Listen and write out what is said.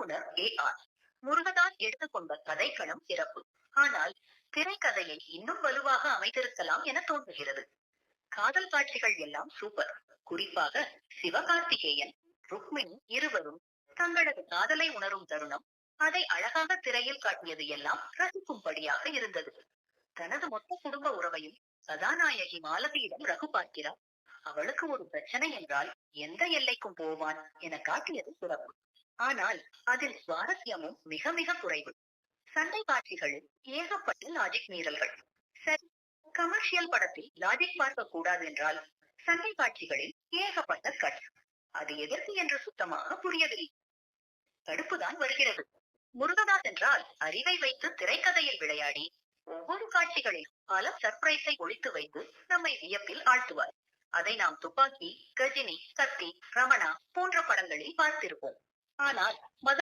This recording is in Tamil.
இயக்குனர் ஏ ஆர். முருகதாஸ் எடுத்துக்கொண்ட கதைக்களம் சிறப்பு. ஆனால் திரைக்கதையை இன்னும் வலுவாக அமைத்திருக்கலாம் என தோன்றுகிறது. காதல் காட்சிகள் எல்லாம் சூப்பர் குறிப்பாக சிவகார்த்திகேயன் ருக்மிணி இருவரும் தங்களது காதலை உணரும் தருணம் அதை அழகாக திரையில் காட்டியது எல்லாம் ரசிக்கும்படியாக இருந்தது. தனது மொத்த குடும்ப உறவையும் கதாநாயகி மாலதியிடம் ரகு பார்க்கிறார். அவளுக்கு ஒரு பிரச்சனை என்றால் எந்த எல்லைக்கும் போவான் என காட்டியது சிறப்பு. ஆனால் அதில் சுவாரஸ்யமும் மிக மிக குறைவு. சண்டை காட்சிகளில் ஏகப்பட்ட லாஜிக் மீறல்கள். சரி கமர்ஷியல் படத்தில் லாஜிக் பார்க்க கூடாது என்றால் சண்டை காட்சிகளில் ஏகப்பட்ட கட் அது எதற்கு என்று சுத்தமாக புரியவில்லை. கடுப்புதான் வருகிறது. முருகதாஸ் என்றால் அறிவை வைத்து திரைக்கதையில் விளையாடி ஒவ்வொரு காட்சிகளிலும் பல சர்ப்ரைஸை ஒழித்து வைத்து நம்மை வியப்பில் ஆழ்த்துவார். அதை நாம் துப்பாக்கி கஜினி கத்தி ரமணா போன்ற படங்களில் பார்த்திருப்போம். ஆனால் மத